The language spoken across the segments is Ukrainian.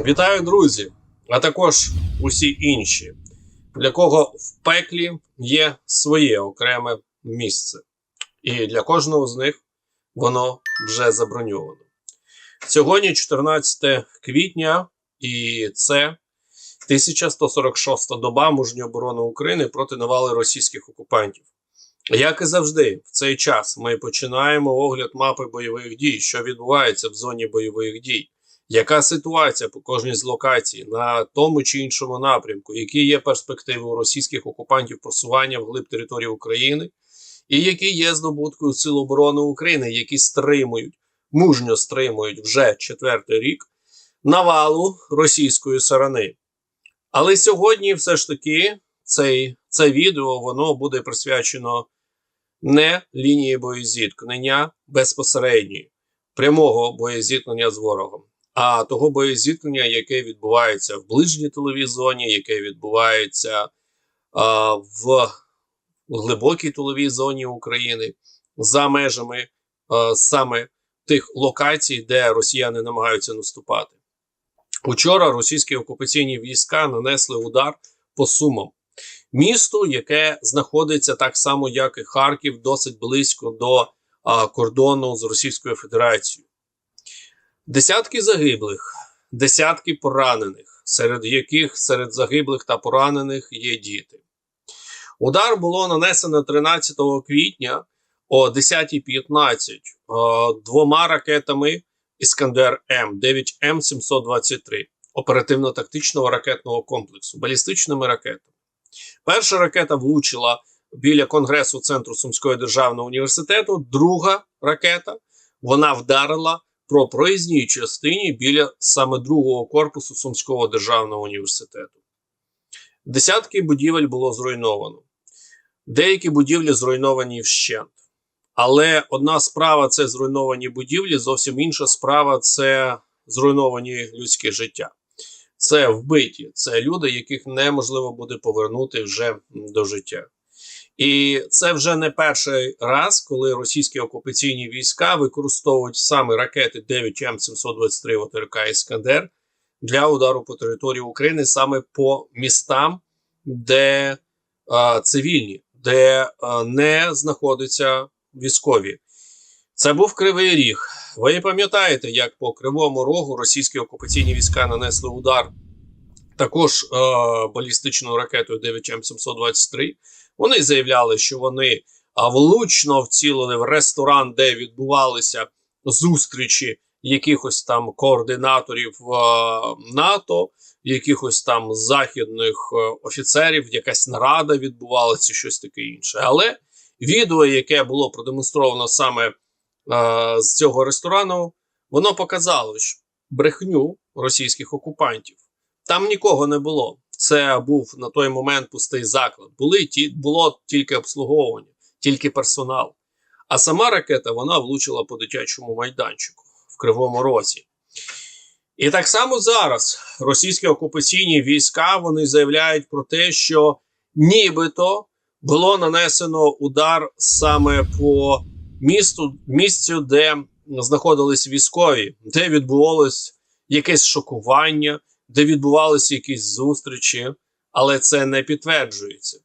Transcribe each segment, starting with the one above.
Вітаю, друзі, а також усі інші, для кого в пеклі є своє окреме місце. І для кожного з них воно вже заброньовано. Сьогодні 14 квітня, і це 1146 доба мужньої оборони України проти навали російських окупантів. Як і завжди, в цей час ми починаємо огляд мапи бойових дій, що відбувається в зоні бойових дій. Яка ситуація по кожній з локацій на тому чи іншому напрямку? Які є перспективи у російських окупантів просування вглиб території України, і які є здобуткою Сил оборони України, які стримують, мужньо стримують вже четвертий рік навалу російської сарани? Але сьогодні, все ж таки, цей, це відео воно буде присвячено не лінії боєзіткнення безпосередньої, прямого боєзіткнення з ворогом а того боєзіткнення, яке відбувається в ближній тиловій зоні, яке відбувається а, в глибокій тиловій зоні України за межами а, саме тих локацій, де росіяни намагаються наступати. Учора російські окупаційні війська нанесли удар по Сумам. Місту, яке знаходиться так само, як і Харків, досить близько до а, кордону з Російською Федерацією. Десятки загиблих, десятки поранених, серед яких серед загиблих та поранених є діти. Удар було нанесено 13 квітня о 10.15 двома ракетами Іскандер М 9М 723 оперативно-тактичного ракетного комплексу, балістичними ракетами. Перша ракета влучила біля Конгресу Центру Сумського державного університету. Друга ракета вона вдарила про проїзній частині біля саме другого корпусу Сумського державного університету. Десятки будівель було зруйновано. Деякі будівлі зруйновані вщент. Але одна справа це зруйновані будівлі, зовсім інша справа це зруйновані людські життя. Це вбиті, це люди, яких неможливо буде повернути вже до життя. І це вже не перший раз, коли російські окупаційні війська використовують саме ракети 9М723 ОТРК Іскандер для удару по території України саме по містам, де а, цивільні, де а, не знаходяться військові. Це був кривий ріг. Ви пам'ятаєте, як по кривому рогу російські окупаційні війська нанесли удар також а, балістичною ракетою 9М723. Вони заявляли, що вони влучно вцілили в ресторан, де відбувалися зустрічі якихось там координаторів НАТО, якихось там західних офіцерів, якась нарада відбувалася, щось таке інше. Але відео, яке було продемонстровано саме з цього ресторану, воно показало що брехню російських окупантів. Там нікого не було це був на той момент пустий заклад. Були ті, було тільки обслуговування, тільки персонал. А сама ракета вона влучила по дитячому майданчику в Кривому Розі. І так само зараз російські окупаційні війська вони заявляють про те, що нібито було нанесено удар саме по місту, місцю, де знаходились військові, де відбувалось якесь шокування де відбувалися якісь зустрічі, але це не підтверджується.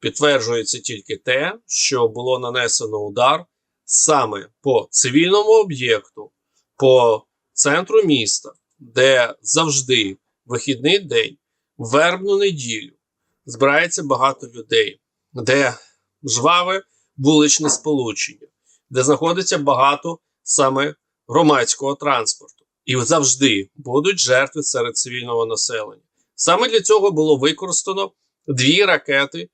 Підтверджується тільки те, що було нанесено удар саме по цивільному об'єкту, по центру міста, де завжди вихідний день, вербну неділю збирається багато людей, де жваве вуличне сполучення, де знаходиться багато саме громадського транспорту. І завжди будуть жертви серед цивільного населення. Саме для цього було використано дві ракети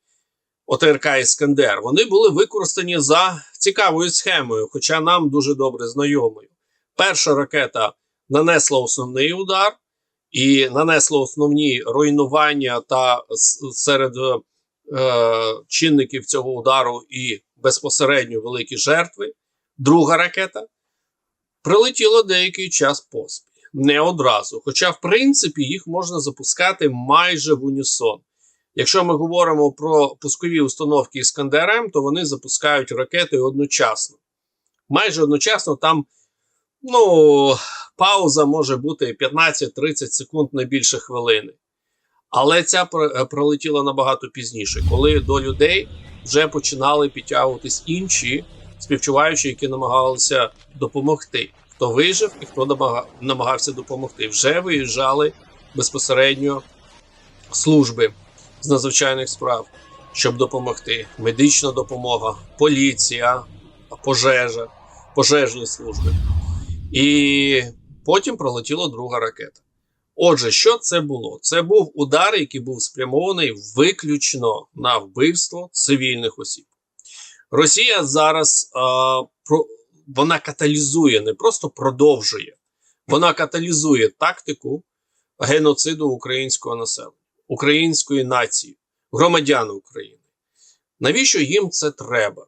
ОТРК Іскандер. Вони були використані за цікавою схемою, хоча нам дуже добре знайомою. Перша ракета нанесла основний удар і нанесла основні руйнування та серед е, чинників цього удару і безпосередньо великі жертви. Друга ракета прилетіло деякий час поспіль, не одразу. Хоча, в принципі, їх можна запускати майже в унісон. Якщо ми говоримо про пускові установки Іскандер-М, то вони запускають ракети одночасно. Майже одночасно там Ну, пауза може бути 15-30 секунд, не більше хвилини. Але ця е, пролетіла набагато пізніше, коли до людей вже починали підтягуватись інші співчуваючі, які намагалися допомогти. Хто вижив і хто намагався допомогти. Вже виїжджали безпосередньо служби з надзвичайних справ, щоб допомогти. Медична допомога, поліція, пожежа, пожежні служби. І потім пролетіла друга ракета. Отже, що це було? Це був удар, який був спрямований виключно на вбивство цивільних осіб. Росія зараз а, про, вона каталізує, не просто продовжує, вона каталізує тактику геноциду українського населення, української нації, громадян України. Навіщо їм це треба?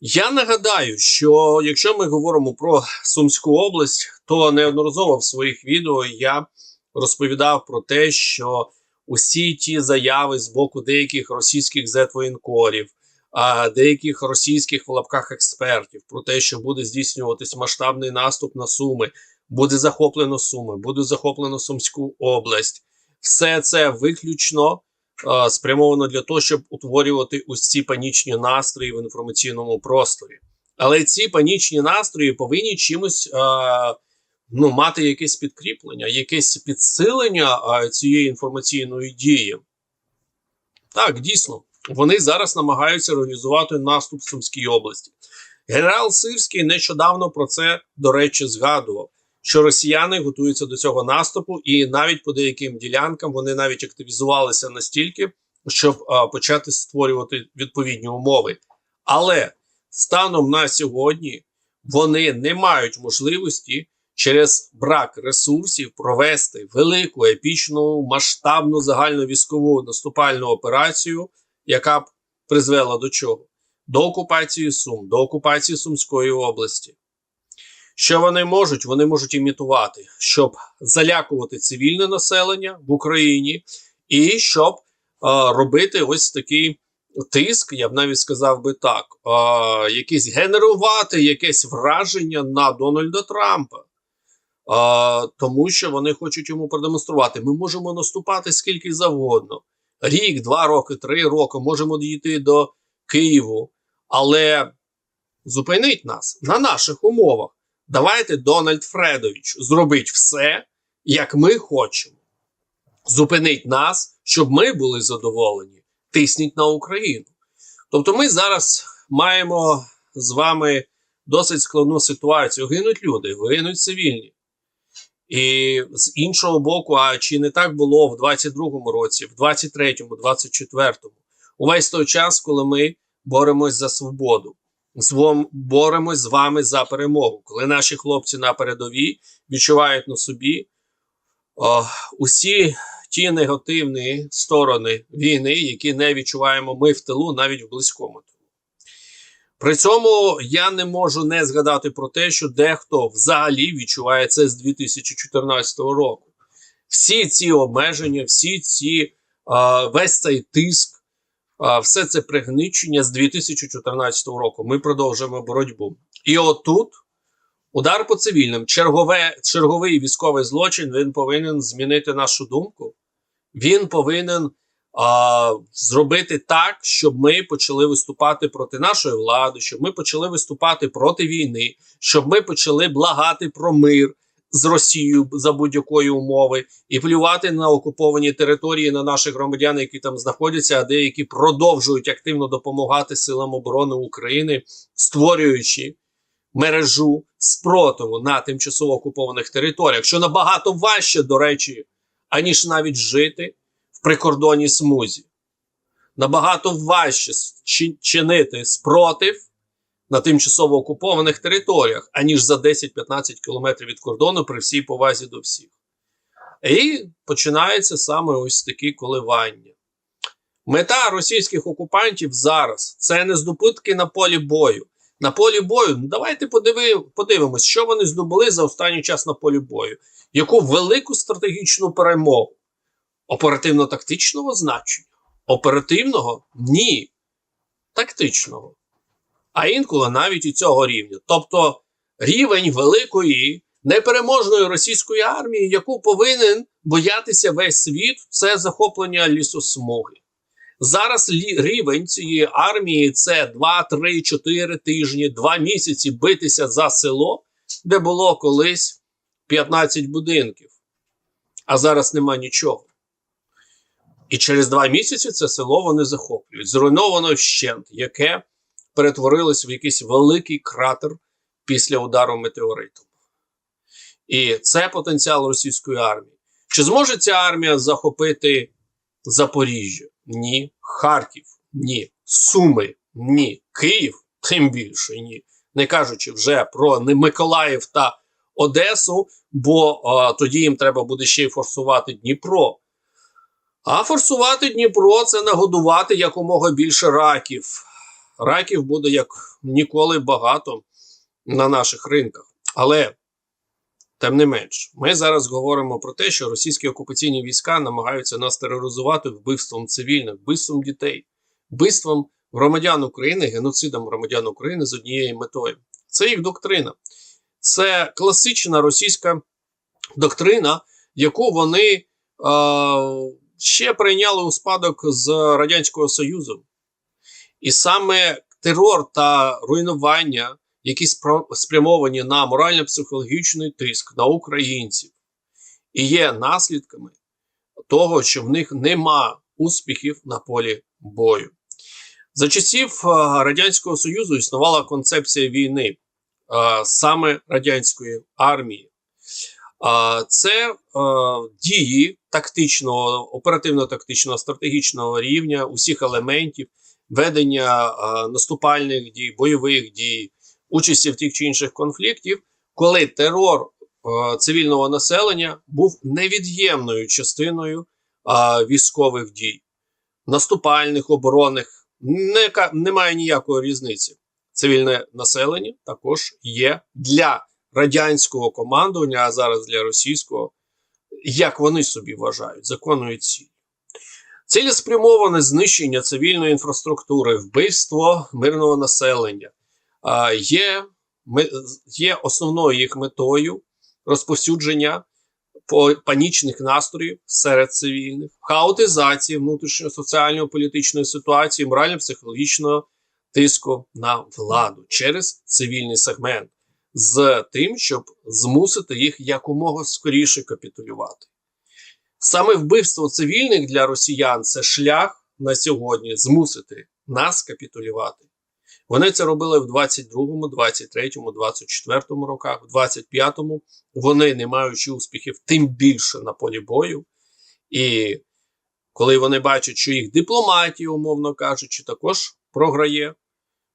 Я нагадаю, що якщо ми говоримо про Сумську область, то неодноразово в своїх відео я розповідав про те, що усі ті заяви з боку деяких російських зетвоєнкорів, а деяких російських в лапках експертів про те, що буде здійснюватись масштабний наступ на Суми, буде захоплено Суми, буде захоплено Сумську область. Все це виключно е, спрямовано для того, щоб утворювати ці панічні настрої в інформаційному просторі. Але ці панічні настрої повинні чимось е, ну, мати якесь підкріплення, якесь підсилення е, цієї інформаційної дії. Так, дійсно, вони зараз намагаються реалізувати наступ в Сумській області. Генерал Сирський нещодавно про це, до речі, згадував, що росіяни готуються до цього наступу, і навіть по деяким ділянкам вони навіть активізувалися настільки, щоб а, почати створювати відповідні умови. Але станом на сьогодні вони не мають можливості через брак ресурсів провести велику епічну масштабну загальновійськову наступальну операцію, яка б призвела до чого? До окупації Сум, до окупації Сумської області. Що вони можуть? Вони можуть імітувати, щоб залякувати цивільне населення в Україні, і щоб е, робити ось такий тиск, я б навіть сказав би так, е, якийсь генерувати якесь враження на Дональда Трампа. Е, тому що вони хочуть йому продемонструвати. Ми можемо наступати скільки завгодно. Рік, два роки, три роки, можемо дійти до Києву, але зупинить нас на наших умовах. Давайте, Дональд Фредович, зробить все, як ми хочемо. Зупинить нас, щоб ми були задоволені. Тисніть на Україну. Тобто, ми зараз маємо з вами досить складну ситуацію. Гинуть люди, гинуть цивільні. І з іншого боку, а чи не так було в 22-му році, в 23-му, 24-му, увесь той час, коли ми боремось за свободу, боремось з вами за перемогу, коли наші хлопці на передовій відчувають на собі о, усі ті негативні сторони війни, які не відчуваємо ми в тилу, навіть в близькому. При цьому я не можу не згадати про те, що дехто взагалі відчуває це з 2014 року. Всі ці обмеження, всі ці весь цей тиск, все це пригничення з 2014 року. Ми продовжуємо боротьбу. І отут удар по цивільним, чергове, черговий військовий злочин, він повинен змінити нашу думку. Він повинен зробити так, щоб ми почали виступати проти нашої влади, щоб ми почали виступати проти війни, щоб ми почали благати про мир з Росією за будь-якої умови і плювати на окуповані території на наших громадян, які там знаходяться, а деякі продовжують активно допомагати силам оборони України, створюючи мережу спротиву на тимчасово окупованих територіях, що набагато важче, до речі, аніж навіть жити прикордонній смузі. Набагато важче чинити спротив на тимчасово окупованих територіях, аніж за 10-15 кілометрів від кордону при всій повазі до всіх. І починається саме ось такі коливання. Мета російських окупантів зараз це не здобутки на полі бою. На полі бою, ну давайте подиви, подивимось, що вони здобули за останній час на полі бою. Яку велику стратегічну перемогу оперативно-тактичного значення? Оперативного? Ні. Тактичного. А інколи навіть і цього рівня. Тобто рівень великої непереможної російської армії, яку повинен боятися весь світ, це захоплення лісосмуги. Зараз рівень цієї армії це 2, 3, 4 тижні, 2 місяці битися за село, де було колись 15 будинків, а зараз нема нічого. І через два місяці це село вони захоплюють. Зруйновано вщент, яке перетворилось в якийсь великий кратер після удару метеоритом. І це потенціал російської армії. Чи зможе ця армія захопити Запоріжжя? Ні. Харків? Ні. Суми? Ні. Київ? Тим більше ні. Не кажучи вже про Миколаїв та Одесу, бо а, тоді їм треба буде ще й форсувати Дніпро. А форсувати Дніпро це нагодувати якомога більше раків. Раків буде як ніколи багато на наших ринках. Але, тим не менш, ми зараз говоримо про те, що російські окупаційні війська намагаються нас тероризувати вбивством цивільних, вбивством дітей, вбивством громадян України, геноцидом громадян України з однією метою. Це їх доктрина. Це класична російська доктрина, яку вони е, ще прийняли у спадок з Радянського Союзу. І саме терор та руйнування, які спрямовані на морально-психологічний тиск на українців, і є наслідками того, що в них нема успіхів на полі бою. За часів е, Радянського Союзу існувала концепція війни е, саме радянської армії. Це дії тактичного, оперативно-тактичного, стратегічного рівня, усіх елементів, ведення наступальних дій, бойових дій, участі в тих чи інших конфліктів, коли терор цивільного населення був невід'ємною частиною військових дій, наступальних, оборонних. Не, немає ніякої різниці. Цивільне населення також є для радянського командування, а зараз для російського, як вони собі вважають, законною ціллю. Цілеспрямоване знищення цивільної інфраструктури, вбивство мирного населення є, є основною їх метою розповсюдження панічних настроїв серед цивільних, хаотизації внутрішньо-соціально-політичної ситуації, морально-психологічного тиску на владу через цивільний сегмент з тим, щоб змусити їх якомога скоріше капітулювати. Саме вбивство цивільних для росіян це шлях на сьогодні змусити нас капітулювати. Вони це робили в 22-му, 23-му, 24-му роках, в 25-му вони, не маючи успіхів, тим більше на полі бою. І коли вони бачать, що їх дипломатія, умовно кажучи, також програє,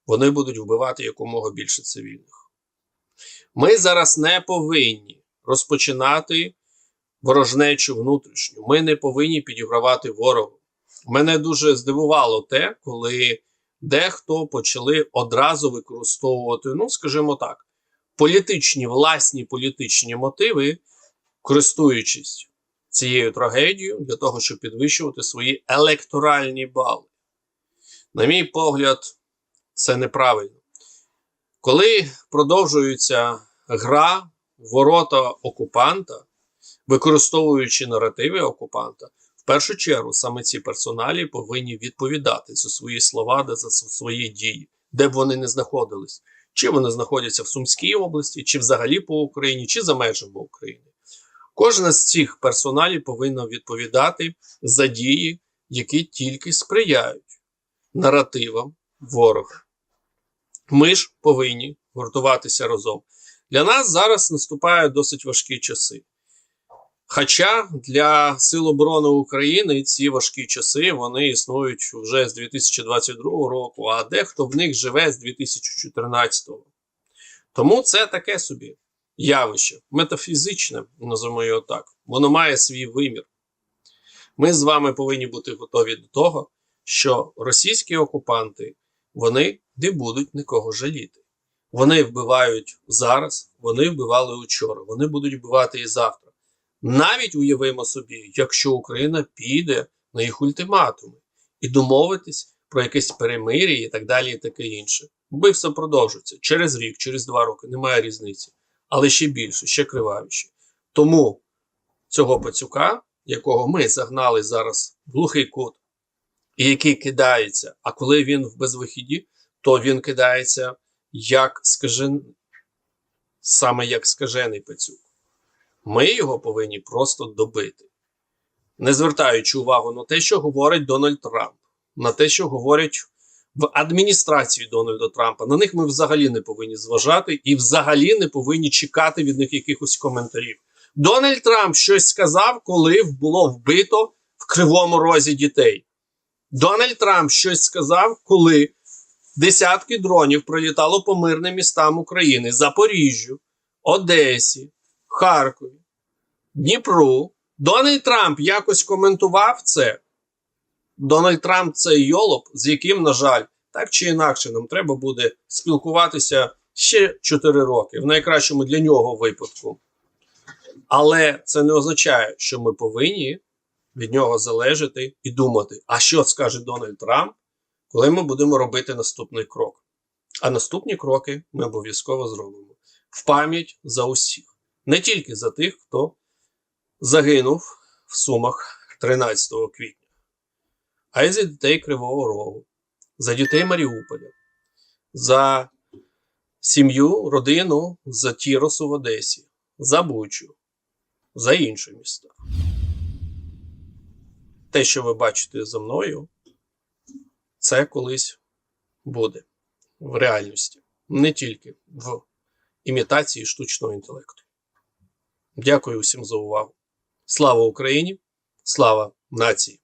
вони будуть вбивати якомога більше цивільних. Ми зараз не повинні розпочинати ворожнечу внутрішню. Ми не повинні підігравати ворогу. Мене дуже здивувало те, коли дехто почали одразу використовувати, ну, скажімо так, політичні, власні політичні мотиви, користуючись цією трагедією для того, щоб підвищувати свої електоральні бали. На мій погляд, це неправильно. Коли продовжується гра ворота окупанта, використовуючи наративи окупанта, в першу чергу саме ці персоналі повинні відповідати за свої слова за свої дії, де б вони не знаходились. Чи вони знаходяться в Сумській області, чи взагалі по Україні, чи за межами України. Кожна з цих персоналів повинна відповідати за дії, які тільки сприяють наративам ворога. Ми ж повинні гуртуватися разом. Для нас зараз наступають досить важкі часи. Хоча для Сил оборони України ці важкі часи вони існують вже з 2022 року, а дехто в них живе з 2014. Тому це таке собі явище, метафізичне, називаємо його так. Воно має свій вимір. Ми з вами повинні бути готові до того, що російські окупанти вони не будуть нікого жаліти. Вони вбивають зараз, вони вбивали учора, вони будуть вбивати і завтра. Навіть уявимо собі, якщо Україна піде на їх ультиматуми і домовитись про якесь перемир'я і так далі, і таке інше. Вбивства продовжуються через рік, через два роки, немає різниці. Але ще більше, ще кривавіше. Тому цього пацюка, якого ми загнали зараз в глухий кут, і який кидається, а коли він в безвихіді, то він кидається як скажен... саме як скажений пацюк. Ми його повинні просто добити, не звертаючи увагу на те, що говорить Дональд Трамп, на те, що говорять в адміністрації Дональда Трампа. На них ми взагалі не повинні зважати і взагалі не повинні чекати від них якихось коментарів. Дональд Трамп щось сказав, коли було вбито в кривому розі дітей. Дональд Трамп щось сказав, коли десятки дронів прилітало по мирним містам України, Запоріжжю, Одесі, Харкові, Дніпру. Дональд Трамп якось коментував це. Дональд Трамп це йолоп, з яким, на жаль, так чи інакше, нам треба буде спілкуватися ще 4 роки, в найкращому для нього випадку. Але це не означає, що ми повинні від нього залежати і думати, а що скаже Дональд Трамп, коли ми будемо робити наступний крок. А наступні кроки ми обов'язково зробимо в пам'ять за усіх, не тільки за тих, хто загинув в Сумах 13 квітня, а й за дітей Кривого Рогу, за дітей Маріуполя, за сім'ю, родину за Тіросу в Одесі, за Бучу, за інші міста. Те, що ви бачите за мною, це колись буде в реальності, не тільки в імітації штучного інтелекту. Дякую усім за увагу. Слава Україні! Слава нації!